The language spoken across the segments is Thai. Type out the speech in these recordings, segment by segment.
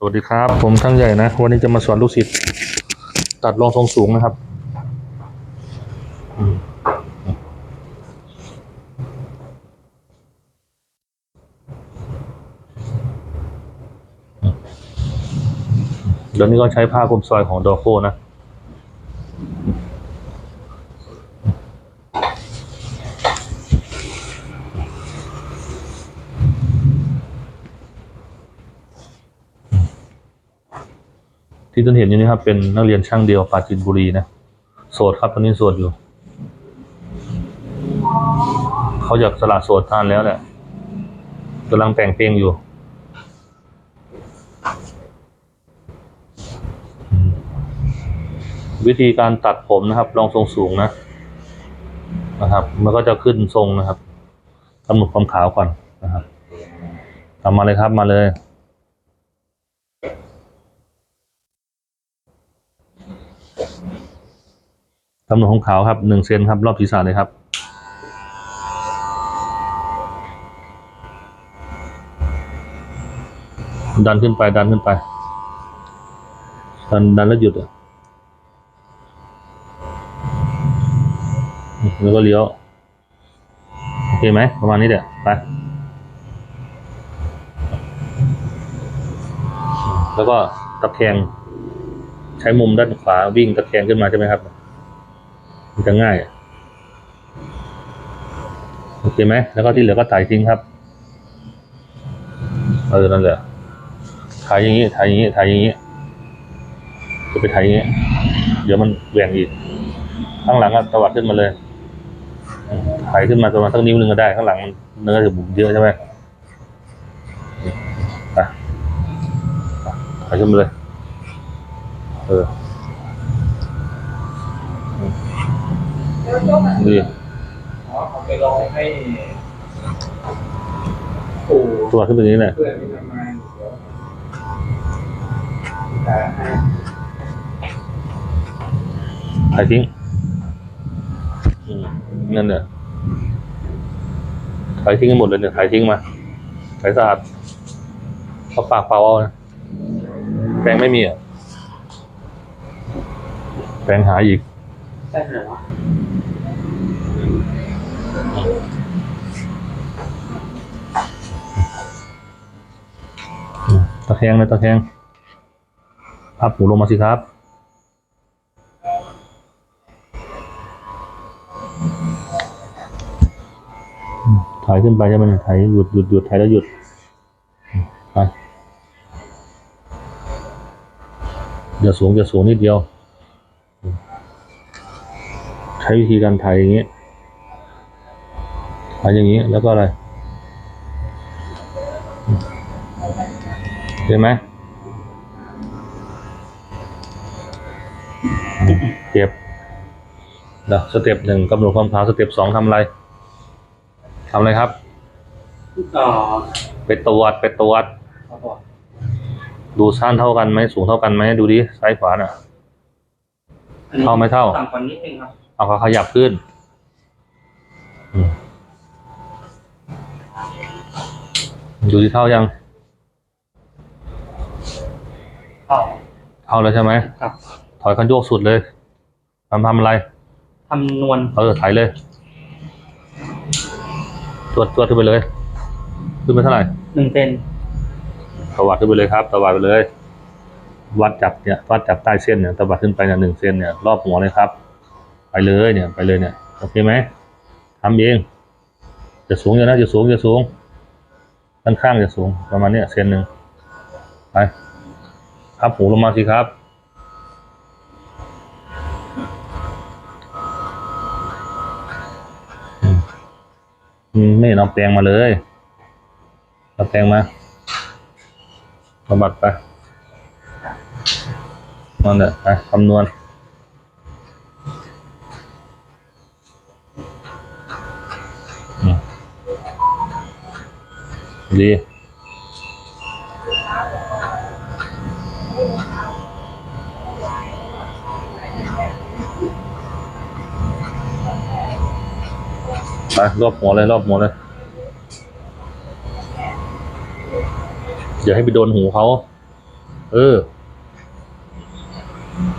สวัสดีครับ ผมทั้งใหญ่นะ วันนี้จะมาสอนลูกศิษย์ตัดรองทรงสูงนะครับ เดี๋ยวนี้ก็ใช้ผ้าคลุมซอยของดอโคนะ ท่านเห็นอยู่นี่ครับ เป็นนักเรียนช่างเดียวปราจีนบุรีนะโสดครับตอนนี้โสดอยู่ เขาอยากสละโสดทานแล้วแหละกำลังแต่งเพลงอยู่วิธีการตัดผมนะครับลองทรงสูงนะนะครับ มันก็จะขึ้นทรงนะครับกำหนดความขาวก่อนนะครับทำมาเลยครับมาเลย กำหนดของขาวครับหนึ่งเซนครับรอบศีรษะเลยครับ ดันขึ้นไปดันขึ้นไป ดันดันแล้วหยุดอะแล้วก็เลี้ยว โอเคไหมประมาณนี้เดี๋ยวไป แล้วก็ตะแคงใช้มุมด้านขวาวิ่งตะแคงขึ้นมาใช่ไหมครับ มันจะง่ายโอเคไหมแล้วก็ที่เหลือก็ถ่ายทิ้งครับเออนั่นแหละถ่ายอย่างนี้ถ่ายอย่างนี้ถ่ายอย่างนี้จะไปถ่ายอย่างนี้ เดี๋ยวมันแหว่งอีก ข้างหลังก็ตวัดขึ้นมาเลยถ่ายขึ้นมาประมาณสักนิ้วหนึ่งก็ได้ ข้างหลังเนื้อจะบุ๋มเยอะใช่ไหมไปถ่ายขึ้นมาเลย เออ ดีอ๋อเขาไปลองให้ปู่ตัวขึ้นไปอย่างนี้แหละเพื่อนที่ทำงานเดี๋ยวแต่ให้ถ่ายทิ้งอืมนั่นเนี่ยถ่ายทิ้งให้หมดเลยเนี่ยถ่ายทิ้งมาถ่ายสะอาดเขาปากเปล่าเอานะแปรงไม่มีอะแปรงหาอีก ใช่เหรอ ตะแคงเลยตะแคงพับหูลงมาสิครับ ถ่ายขึ้นไปใช่ไหมเนี่ยถ่ายหยุดหยุดหยุดถ่ายแล้วหยุด ไปอย่าสูงอย่าสูงนิดเดียว ใช้วิธีการถ่ายอย่างนี้ถ่ายอย่างนี้แล้วก็อะไรอืมเห็นไหมอืมเก็บเดี๋ยวสเต็ปหนึ่งกำหนดความขาวสเต็ปสองทำอะไรทำอะไรครับ ต่อไปตรวจไปตรวจเขาบอกดูสั้นเท่ากันไหมสูงเท่ากันไหมดูดิซ้ายขวาน่ะอันนี้เท่าไม่เท่าต่ำกว่านิดนึงครับเอาเขาขยับขึ้นอืม ดูที่เท่ายังเท่าเท่าแล้วใช่ไหมครับถอยคันโยกสุดเลยทำทำอะไรคำนวณเออถ่ายเลยตรวจตรวจขึ้นไปเลย ขึ้นไปเท่าไหร่หนึ่งเซนตวัดขึ้นไปเลยครับตวัดไปเลย วัดจับเนี่ยวัดจับใต้เส้นเนี่ยตวัดขึ้นไปเนี่ยหนึ่งเซนเนี่ยรอบหัวเลยครับ ไปเลยเนี่ย ไปเลยเนี่ยโอเคไหมทำเองจะสูงอย่านะจะสูงจะสูง ด้านข้างจะสูงประมาณเนี้ยเซนหนึ่งไปพับหูลงมาสิครับอืมไม่เห็นเอาแปรงมาเลยเอาแปรงมาบำบัดไปนั่นแหละไปคำนวณ ดี ไปรอบหัวเลย รอบหัวเลยอย่าให้ไปโดนหูเขา เออ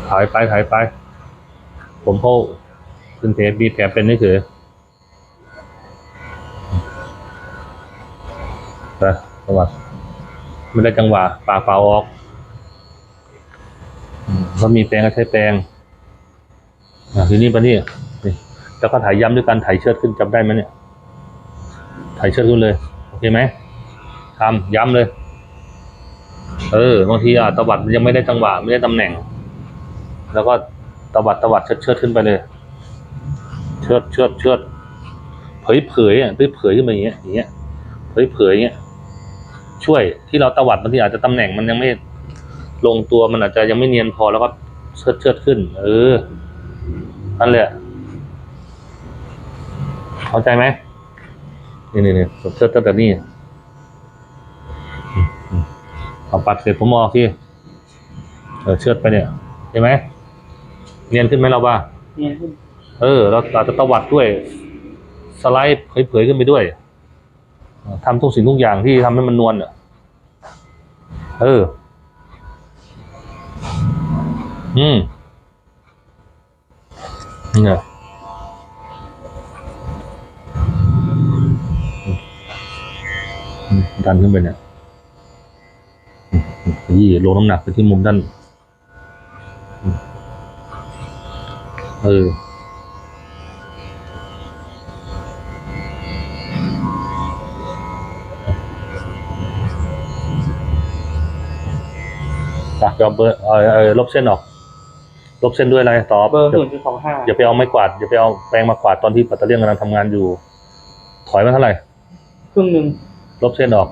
ถ่ายไปถ่ายไป ผมเขาขึ้นเพจมีแผลเป็นนี่คือ ไปสวัสดไม่ได้จังหวะปากเปล่าออกอืมก็มีแปรงก็ใช้แปรงอะทีนี้ปะนี่นี่แล้วก็ถ่ายย้ำด้วยการถ่ายเชิดขึ้นจำได้ไหมเนี่ย ถ่ายเชิดขึ้นเลย โอเคไหมทำย้ำเลย เออบางทีอะตวัดมันยังไม่ได้จังหวะไม่ได้ตำแหน่ง แล้วก็ตวัดตวัดเชิดเชิดขึ้นไปเลย เชิดเชิดเชิดเผยเผยอะด้วยเผยขึ้นมาอย่างเงี้ยอย่างเงี้ยเผยเผยอย่างเงี้ย ช่วยที่เราตวัดบางทีอาจจะตำแหน่งมันยังไม่ลงตัวมันอาจจะยังไม่เนียนพอแล้วก็เชิดเชิดขึ้น เออนั่นแหละเข้าใจไหมนี่นี่นี่เชิดตั้งแต่นี่อืมอืมเอาปัดเสร็จผมมองที่เออเชิดไปเนี่ยเห็นไหมเนียนขึ้นไหมเราบ้าเนี่ยขึ้น เออ เราอาจจะตวัดด้วย สไลด์เผยๆขึ้นไปด้วย ทำทุกสิ่งทุกอย่างที่ทำให้มันนวลอะเออ อืมนี่ไงดันขึ้นไปเนี่ยยี่ลงน้ำหนักไปที่มุมด้านอืมเออ อะเดี๋ยวเบอร์เออเออลบเส้นออก ลบเส้นด้วยอะไรตอบเบอร์อย่าศูนย์จุดสองห้าอย่าไปเอาไม้กวาดอย่าไปเอาแปรงมากวาดตอนที่ปัตเตอร์เลียนกำลังทำงานอยู่ ถอยมาเท่าไหร่ ครึ่งหนึ่งลบเส้นออก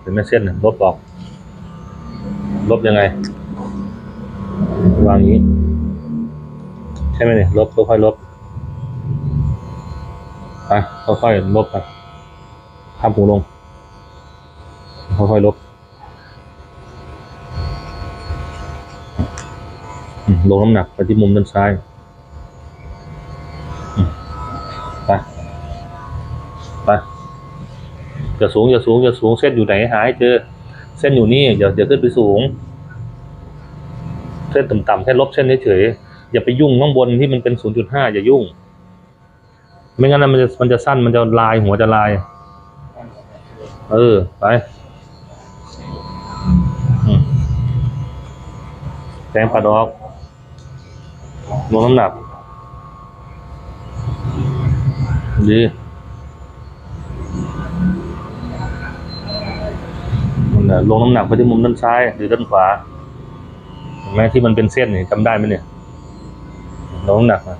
เห็นไหมเส้นน่ะลบออก ลบยังไงวางอย่างนี้ ใช่ไหมเนี่ยลบค่อยๆลบอะค่อยๆลบอะข้ามหูลงค่อยๆลบอืม ลงน้ำหนักไปที่มุมด้านซ้ายไปไปอย่าสูงอย่าสูงอย่าสูงเส้นอยู่ไหนหาให้เจอ เส้นอยู่นี่อย่าอย่าขึ้นไปสูง เส้นต่ำๆแค่ลบเส้นเฉยๆอย่าไปยุ่งข้างบนที่มันเป็นศูนย์จุดห้าอย่ายุ่ง ไม่งั้นนะมันจะมันจะสั้นมันจะลายหัวจะลาย เออ ไปแปรงปัดออก ลงน้ำหนัก ดีมันลงน้ำหนักไปที่มุมด้านซ้ายหรือด้านขวาเห็นไหมที่มันเป็นเส้นนี่จำได้ไหมเนี่ยลงน้ำหนักนะ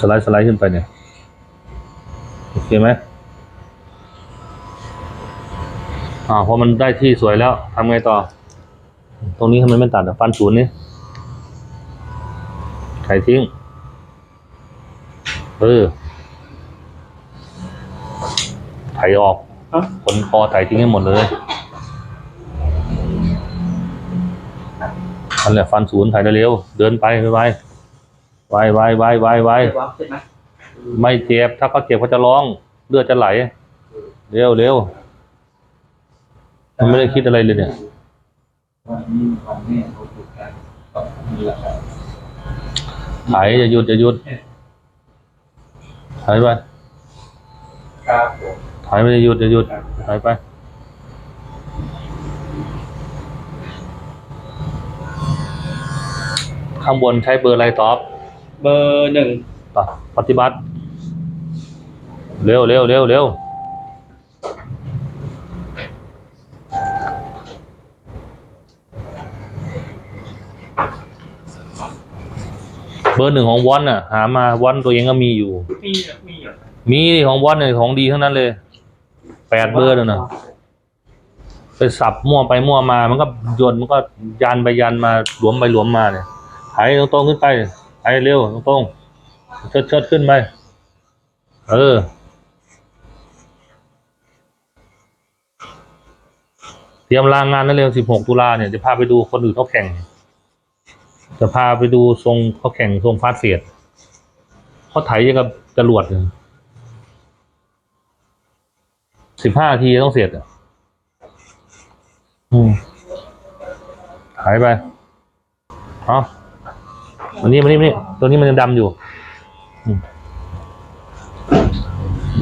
สไลด์สไลด์ขึ้นไปเนี่ยโอเคไหมอ่าพอมันได้ที่สวยแล้วทำไงต่อ ตรงนี้ทำไมไม่ตัดอะฟันศูนย์นี่ ไถทิ้งเออไถออกอะขนคอไถทิ้งให้หมดเลยนั่นแหละฟันศูนย์ไถเร็วๆเดินไปไวๆไวไวไวไวไวเดี๋ยววะเสร็จไหมไม่เจ็บ ถ้าเขาเจ็บเขาจะร้อง เลือดจะไหล เร็วเร็วมันไม่ได้คิดอะไรเลยเนี่ยวันนี้วันแม่เขาถูกกันก็มีราคา ไถอย่าหยุดอย่าหยุดไถไปครับผมไถไม่ได้หยุดอย่าหยุดไถไปข้างบนใช้เบอร์อะไรตอบ เบอร์หนึ่งต่อปฏิบัติ เร็วเร็วเร็วเร็วเบอร์หนึ่งของวอนน่ะ หามาวันตัวเองก็มีอยู่ มีมีเหรอมีของวอนเนี่ยของดีทั้งนั้นเลยแปดเบอร์เลยนะไปสับมั่วไปมั่วมา มันก็โยนมันก็ยันไปยันมาหลวมไปหลวมมาเนี่ยไถตรงๆขึ้นไปไถเร็วตรงๆเชิดเชิดขึ้นไปเออเตรียมลางงานนั่นเร็วสิบหกตุลาเนี่ยจะพาไปดูคนอื่นเขาแข่ง จะพาไปดูทรงเขาแข่งทรงฟาสเฟียดเขาไถยังกับจรวดเลยสิบห้าทีต้องเสร็จอะอืมายไปเอาวันนี้วันนี้วันนี้ตัวนี้มันยังดำอยู่อืม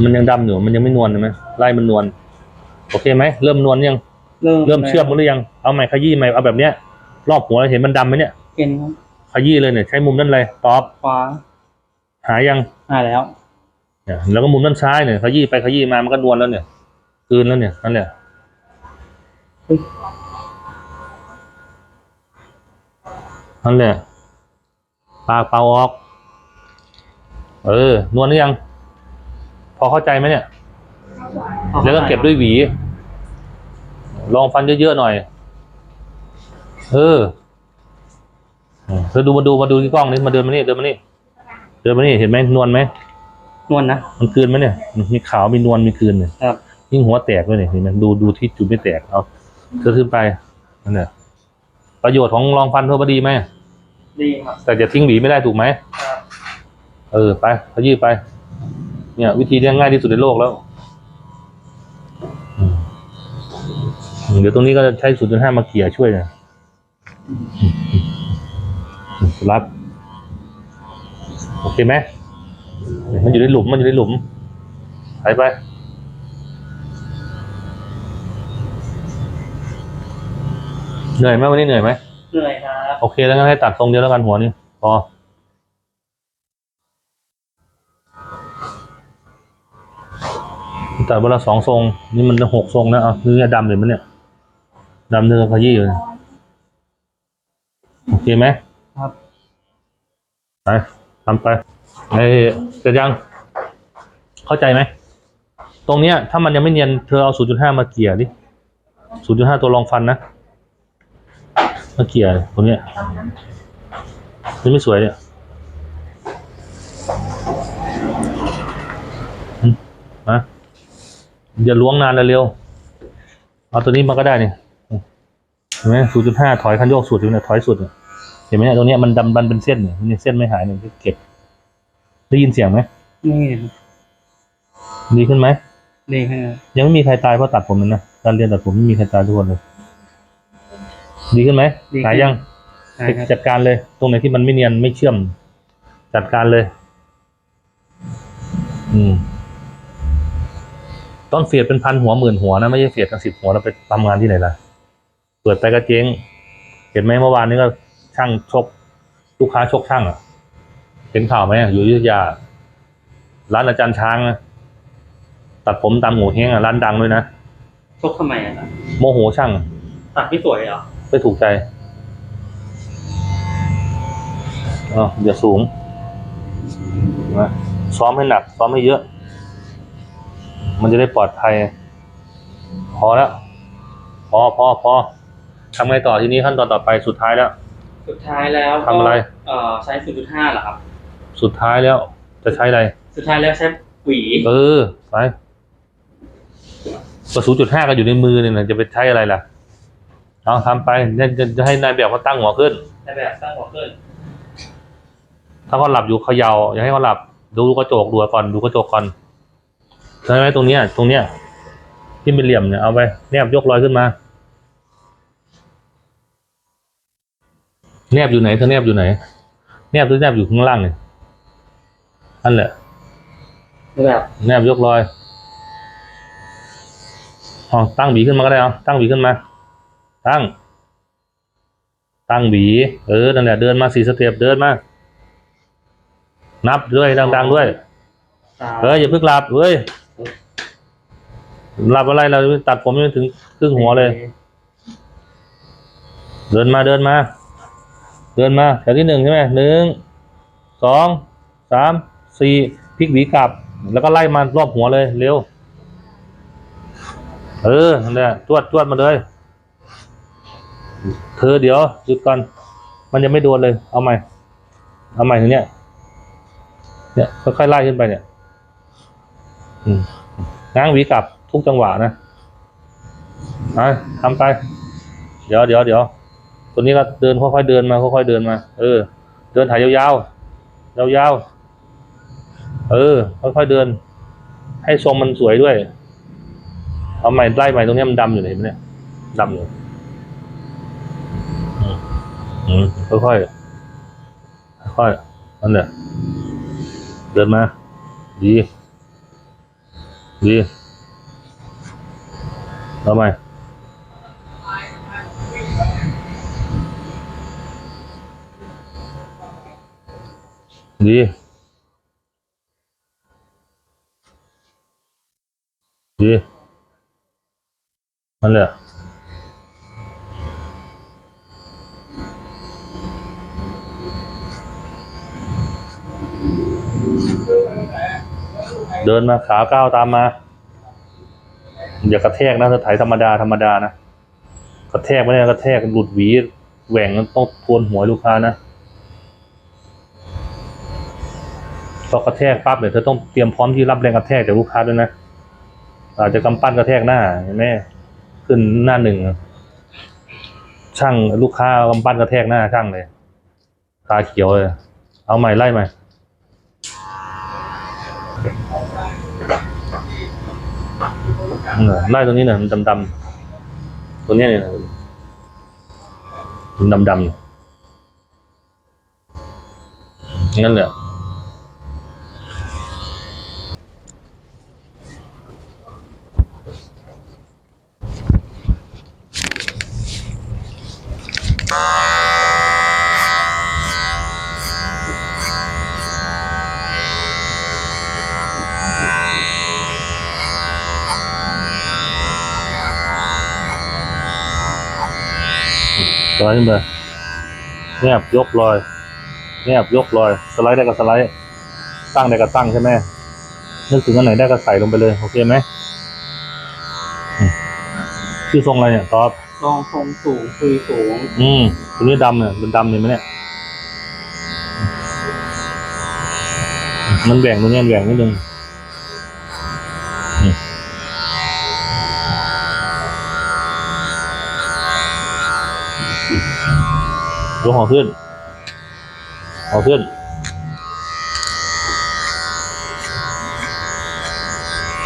มันยังดำอยู่ มันยังไม่นวลใช่ไหมไล่มันนวล โอเคไหม เริ่มนวลยังเริ่มเริ่มเชื่อมมันหรือยัง เอาใหม่ขยี้ใหม่ เอาแบบเนี้ย รอบหัวเห็นมันดำไหมเนี่ย เห็นครับขยี้เลยเนี่ยใช้มุมด้านอะไรตอบขวาหายังอ่าแล้วเนี่ยแล้วก็มุมด้านซ้ายเนี่ยขยี้ไปขยี้มามันก็นวลแล้วเนี่ยกลืนแล้วเนี่ยนั่นแหละนั่นแหละปากเป่าออก เออนวลหรือยัง พอเข้าใจไหมเนี่ย แล้วก็เก็บด้วยหวี ลองฟันเยอะๆหน่อย เออ เธอดูมาดูมาดูที่กล้องนี้มาเดินมานี่เดินมานี่เดินมานี่เห็นไหมนวลไหมนวลนะมันกลืนไหมเนี่ยมีขาวมีนวลมีกลืนเนี่ยครับยิ่งหัวแตกด้วยเนี่ยเห็นไหมดูดูที่จุดไม่แตกเอาเธอขึ้นไปนั่นแหละประโยชน์ของรองฟันเธอพอดีไหมดีครับแต่จะทิ้งหวีไม่ได้ถูกไหมครับเออไปขยี้ไป เนี่ย วิธีเนี้ง่ายที่สุดในโลกแล้วอืมอืมเดี๋ยวตรงนี้ก็จะใช้ศูนย์จุดห้ามาเกี่ยช่วยนะอืมอืมอืม รับโอเคไหมเนี่ยมันอยู่ในหลุมมันอยู่ในหลุมหายไปเหนื่อยไหมวันนี้เหนื่อยไหมเหนื่อยครับโอเคแล้วงั้นให้ตัดทรงเดียวแล้วกันหัวนี้พอตัดเวลาสองทรง นี่มันหกทรงนะเอาเนื้อดำเลยมันเนี่ยดำเนื้อขยี้อยู่เนี่ยโอเคไหมครับ ไปทำไปไอ้เสร็จยัง เข้าใจไหม ตรงเนี้ย ถ้ามันยังไม่เนียน เธอเอา 0.5 มาเกี่ยดิ 0.5 ตัวรองฟันนะ มาเกี่ยตรงเนี้ยนี่ไม่สวยเนี่ยมาอย่าล้วงนานเร็ว เอาตัวนี้มาก็ได้เนี่ยเห็นไหม0.5 ถอยคันโยกสุดอยู่เนี่ยถอยสุดเนี่ย เห็นไหมเนี่ยตรงเนี้ยมันดำบันเป็นเส้นเนี่ยมันยังเส้นไม่หายเนี่ยเก็บ ได้ยินเสียงไหมนี่ดีขึ้นไหมดีครับยังไม่มีใครตายเพราะตัดผมเลยนะการเรียนตัดผมไม่มีใครตายทุกคนเลย ดีขึ้นไหมหายยังใช่ครับจัดการเลย ตรงไหนที่มันไม่เนียนไม่เชื่อม จัดการเลย อืมต้องเฟียดเป็นพันหัวหมื่นหัวนะไม่ใช่เฟียดทั้งสิบหัวแล้วไปทำงานที่ไหนล่ะ เปิดไปก็เจ๊ง เห็นไหมเมื่อวานนี้ก็ ช่างชก ลูกค้าชกช่างอะ เห็นข่าวไหมอยู่อยุธยา ร้านอาจารย์ช้างนะตัดผมตามหมูเฮงอะร้านดังด้วยนะชกทำไมอะครับโมโหช่างตัดไม่สวยเหรอไม่ถูกใจอ๋ออย่าสูงนะซ้อมให้หนัก ซ้อมให้เยอะ มันจะได้ปลอดภัย พอแล้ว พอพอพอทำไงต่อทีนี้ขั้นตอนต่อไปสุดท้ายแล้ว สุดท้ายแล้วก็ทำอะไร เอ่อใช้0.5เหรอครับ สุดท้ายแล้ว จะใช้อะไร สุดท้ายแล้วใช้หวีเออไปก็ศูนย์จุดห้าก็อยู่ในมือเนี่ยนะจะไปใช้อะไรล่ะเอาทำไปเนี่ยจะจะให้นายแบบเขาตั้งหัวขึ้น ในแบบตั้งหัวขึ้นถ้าเขาหลับอยู่เขยา่าอย่าให้เขาหลับ ดูกระจกดูก่อนดูกระจกก่อนใช่ไหมตรงเนี้ย ตรงเนี้ย ที่เป็นเหลี่ยมเนี่ยเอาไปแนบยกลอยขึ้นมา แนบอยู่ไหนเธอแนบอยู่ไหน แนบหรือแนบอยู่ข้างล่างเนี่ยนั่นแหละในแบบแนบยกลอยเอาตั้งหวีขึ้นมาก็ได้เอาตั้งหวีขึ้นมา ตั้ง ตั้งหวีเออ นั่นแหละ เดินมาสี่สเต็ปเดินมา นับด้วยดังๆด้วยสามเฮ้ยอย่าเพิ่งหลับเฮ้ยหลับอะไรเราตัดผมยังไม่ถึงครึ่งหัวเลย เดินมาเดินมา เดินมาแถวที่หนึ่งใช่ไหมหนึ่งสองสามสี่พลิกหวีกลับ แล้วก็ไล่มารอบหัวเลยเร็ว เออนั่นแหละตรวจตรวจมาเลยเธอเดี๋ยวหยุดก่อนมันยังไม่โดนเลย เอาใหม่ เอาใหม่ถึงเนี้ยเนี่ยค่อยๆไล่ขึ้นไปเนี่ยง้างหวีกลับทุกจังหวะนะไปทำไป เดี๋ยวเดี๋ยวเดี๋ยว ตัวนี้ก็เดินค่อยๆเดินมาค่อยๆเดินมา เออ เดินถ่ายยาวๆยาวๆเออ ค่อยๆเดิน ให้ทรงมันสวยด้วย เอาใหม่ไล่ใหม่ตรงนี้มันดำอยู่เห็นไหมเนี่ยดำอยู่อืมอืมค่อยๆค่อยๆนั่นแหละเดินมา ดี ดีทำไม ดี ดีนั่นแหละเดินมาขาก้าวตามมา อย่ากระแทกนะเธอไถธรรมดาธรรมดานะ กระแทกไม่ได้กระแทกหลุดหวีแหว่งต้องทวนหัวลูกค้านะ พอกระแทกปั๊บเนี่ยเธอต้องเตรียมพร้อมที่รับแรงกระแทกจากลูกค้าด้วยนะอาจจะกำปั้นกระแทกหน้าเห็นไหมขึ้นหน้าหนึ่งช่างลูกค้ากำปั้นกระแทกหน้าช่างเลยตาเขียวเลย เอาใหม่ไล่ใหม่ไล่ตรงนี้หน่อยมันดำๆตัวนี้เนี่ยมันดำๆงั้นแหละ สไลด์ขึ้นไปแนบยกลอยแนบยกลอย สไลด์ได้ก็สไลด์ ตั้งได้ก็ตั้งใช่ไหมนึกถึงอันไหนได้ก็ใส่ลงไปเลย โอเคไหมอืมชื่อทรงอะไรเนี่ยตอบลองทรงสูงคุยสูง อืมตัวนี้ดำเนี่ยมันดำเห็นไหมเนี่ย มันแหว่งตรงเนี้ยแหว่งนิดนึง ยกหัวขึ้นหัวขึ้น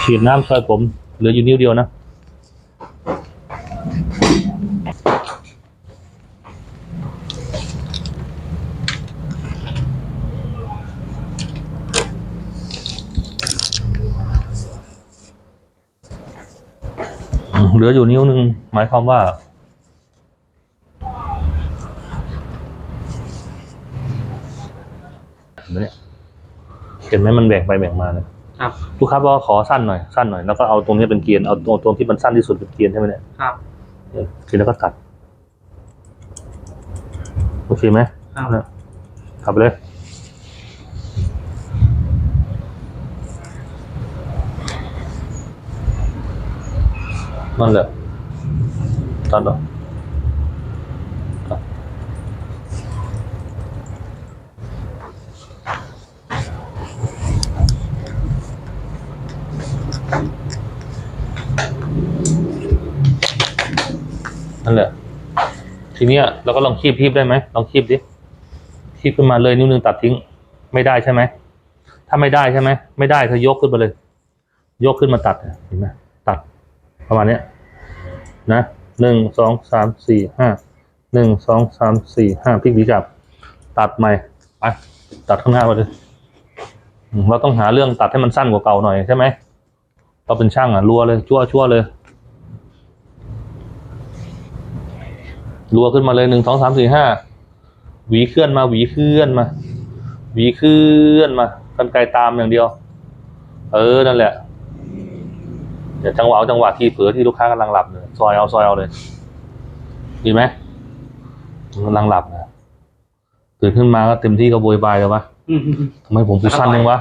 ฉีดน้ำซอยผม เหลืออยู่นิ้วเดียวนะเหลืออยู่นิ้วหนึ่งหมายความว่า เห็ นไหมเนี่ยเห็นไหมมันแบ่งไปแบ่งมาเนี่ยครับ ลูกค้าบอกว่าขอสั้นหน่อยสั้นหน่อยแล้วก็เอาตรงนี้เป็นเกียร์เอาตัวตรงที่มันสั้นที่สุดเป็นเกียร์ใช่ไหมเนี่ยครับเออทีแล้วก็ตัดโอเคไหมครับนะขับไปเลยนั่นแหละตัดออก นั่นแหละ ทีเนี้ยเราก็ลองคีบคีบได้ไหมลองคีบดิคีบขึ้นมาเลยนิ้วหนึงตัดทิ้ง ไม่ได้ใช่ไหมถ้าไม่ได้ใช่ไหมไม่ได้เธอยกขึ้นมาเลย ยกขึ้นมาตัดเห็นไหมตัดประมาณเนี้ยนะหนึ่งสองสามสี่ห้าหนึ่งสองสามสี่ห้าพลิกดีจับ ตัดใหม่ไปตัดข้างหน้าไปเลยเราต้องหาเรื่องตัดให้มันสั้นกว่าเก่าหน่อยใช่ไหมเราเป็นช่างอะรัวเลยชั่วชั่วเลย รัวขึ้นมาเลยหนึ่งสองสามสี่ห้าหวีเคลื่อนมาหวีเคลื่อนมาหวีเคลื่อนมากันไกลตามอย่างเดียว เออนั่นแหละเดี๋ยวจังหวะเอาจังหวะที่เผลอที่ลูกค้ากำลังหลับเนี่ยซอยเอาซอยเอาเลย ดีไหมกำลังหลับนะตื่นขึ้นมาก็เต็มที่ก็โวยวายแล้ววะทำไมผมกูสั้นยังวะ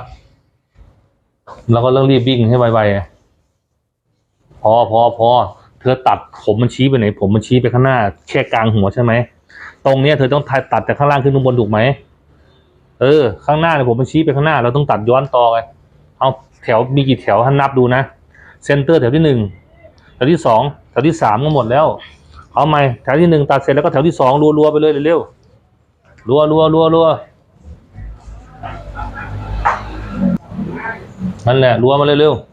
แล้วก็เริ่มรีบวิ่งให้ไวๆไงพอพอพอ เธอตัดผมมันชี้ไปไหน ผมมันชี้ไปข้างหน้า แค่กลางหัวใช่ไหม ตรงเนี้ยเธอต้องตัดจากข้างล่างขึ้นข้างบนถูกไหม เออ ข้างหน้าเนี่ยผมมันชี้ไปข้างหน้า เราต้องตัดย้อนต่อไงเอาแถวมีกี่แถวท่านนับดูนะ เซนเตอร์แถวที่หนึ่งแถวที่สองแถวที่สามก็หมดแล้ว เอาใหม่แถวที่หนึ่งตัดเสร็จแล้วก็แถวที่สองรัวๆไปเลยเร็วๆรัวรัวรัวรัวนั่นแหละรัวมาเร็วๆ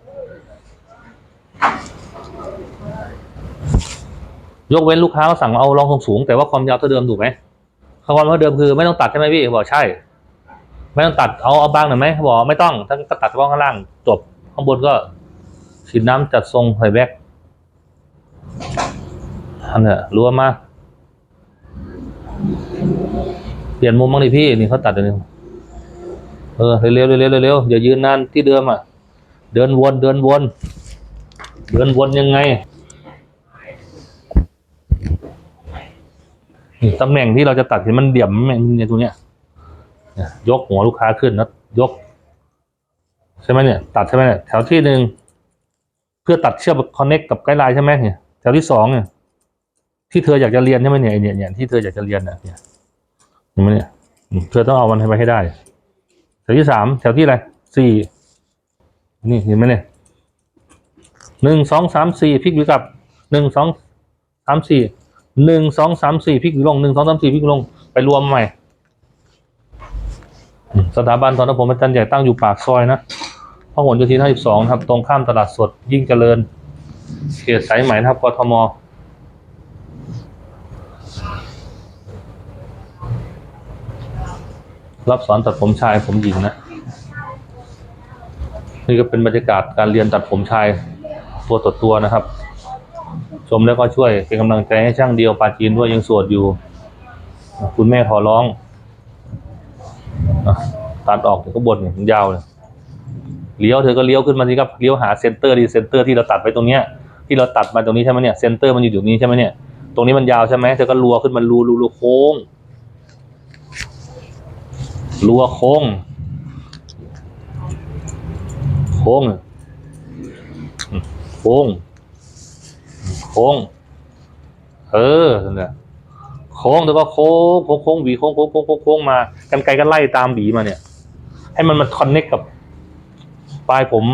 ยกเว้นลูกค้าเขาสั่งเอารองทรงสูง แต่ว่าความยาวเท่าเดิมถูกไหมเขาบอกว่าเดิมคือไม่ต้องตัดใช่ไหมพี่บอกใช่ ไม่ต้องตัดเอาเอาบางหน่อยไหมเขาบอกไม่ต้องถ้าก็ตัดเฉพาะข้างล่างจบข้างบนก็ฉีดน้ำจัดทรงใส่แบ็กอันเนี้ยรัวมากเปลี่ยนมุมบ้างดิพี่นี่เขาตัดอันนี้เออเร็วๆเร็วเร็วอย่ายืนนานที่เดิมอะ เดินวนเดินวน เดินวนยังไง นี่ตำแหน่งที่เราจะตัดเห็นมันเดี่ยมไหมเนี่ยตรงเนี้ยยกหัวลูกค้าขึ้นแล้วยก ใช่ไหมเนี่ย ตัดใช่ไหมเนี่ยแถวที่หนึ่งเพื่อตัดเชื่อมคอนเน็กกับไกด์ไลน์ใช่ไหมเนี่ยแถวที่สองเนี่ยที่เธออยากจะเรียนใช่ไหมเนี่ยเนี่ยเนี่ยที่เธออยากจะเรียนนะเนี่ยเห็นไหมเนี่ยเธอต้องเอามันให้ไปให้ได้ แถวที่สามแถวที่อะไรสี่นี่เห็นไหมเนี่ยหนึ่งสองสามสี่พลิกอยู่กับหนึ่งสองสามสี่ หนึ่งสองสามสี่พิกอลงหนึ่งสองสามสี่พิกอลงไปรวมใหม่ สถาบันทอนผมอาจารย์ใหญ่ตั้งอยู่ปากซอยนะพหลโยธินห้าสิบสองครับ ตรงข้ามตลาดสดยิ่งเจริญ เขตสายไหมนะครับกทมรับสอนตัดผมชายผมหญิงนะ นี่ก็เป็นบรรยากาศการเรียนตัดผมชายตัวต่อตัวนะครับ ชมแล้วก็ช่วยเป็นกำลังใจให้ช่างเดียวปาจีนด้วยยังสวดอยู่ คุณแม่ขอร้องอตัดออกถึงข้าบนเนี่ยยาวเลยเลี้ยวเธอก็เลี้ยวขึ้นมาสิครับเลี้ยวหาเซนเตอร์ดีเซนเตอร์ที่เราตัดไปตรงเนี้ยที่เราตัดมาตรงนี้ใช่ไหมเนี่ยเซนเตอร์มันอยู่ตรงนี้ใช่ไหมเนี่ยตรงนี้มันยาวใช่ไหมเธอก็รัวขึ้นมารูรูรูโค้งรัวโค้ง โค้งโค้ง โค้ง เออนั่นแหละโค้งแล้วก็โค้งโค้งโค้งหวีโค้งโค้งโค้งโค้งมากันไกลก็ไล่ตามหวีมาเนี่ย ให้มันมาคอนเน็กกับปลายผม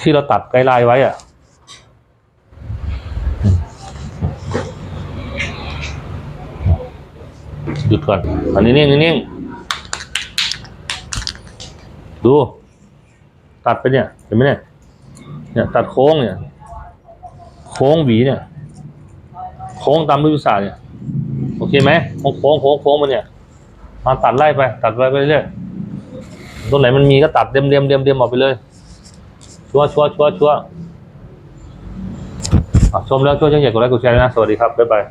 ที่เราตัดไกด์ไลน์ไว้อะหยุดก่อนอันนี้นิ่งนิ่งดู ตัดไปเนี่ย เห็นไหมเนี่ย เนี่ย ตัดโค้งเนี่ย โค้งหวีเนี่ย โค้งตามรูศาสตร์เนี่ย โอเคไหมโค้งโค้งโค้งโค้งมันเนี่ย มาตัดไล่ไป ตัดไปไปเรื่อยต้นไหนมันมีก็ตัดเดียมเดียมเดียมเดียมออกไปเลย ชัวชัวชัวชัวชมแล้วช่วยช่างใหญ่กดไลค์กดแชร์ด้วยนะ สวัสดีครับ บ๊ายบาย